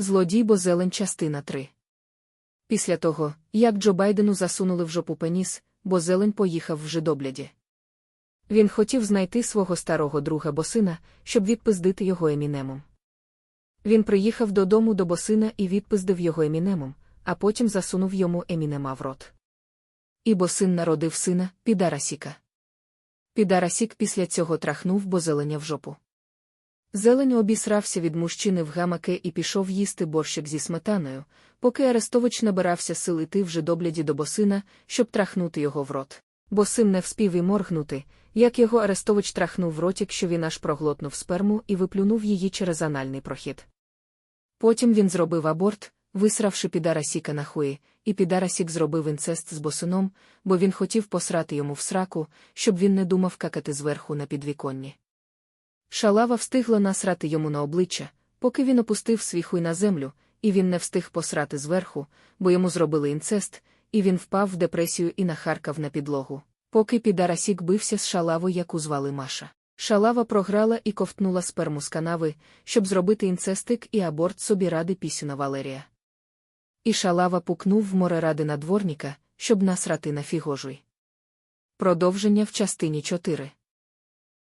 Злодій бо зелень частина 3. Після того, як Джо Байдену засунули в жопу пеніс, бо зелень поїхав в жидобляді. Він хотів знайти свого старого друга босина, щоб відпиздити його емінемом. Він приїхав додому до босина і відпиздив його емінемом, а потім засунув йому емінема в рот. І босин народив сина, підарасіка. Підарасік після цього трахнув бозеленя в жопу. Зелень обісрався від мужчини в гамаки і пішов їсти борщик зі сметаною, поки Арестович набирався сил іти вже добляді до босина, щоб трахнути його в рот. Босин не вспів і моргнути, як його Арестович трахнув в ротик, що він аж проглотнув сперму і виплюнув її через анальний прохід. Потім він зробив аборт, висравши підарасіка на хуї, і підарасік зробив інцест з босином, бо він хотів посрати йому в сраку, щоб він не думав какати зверху на підвіконні. Шалава встигла насрати йому на обличчя, поки він опустив свій хуй на землю, і він не встиг посрати зверху, бо йому зробили інцест, і він впав в депресію і нахаркав на підлогу. Поки підарасік бився з шалавою, яку звали Маша. Шалава програла і ковтнула сперму з канави, щоб зробити інцестик і аборт собі ради пісюна Валерія. І шалава пукнув в море ради надворніка, щоб насрати на фігожуй. Продовження в частині 4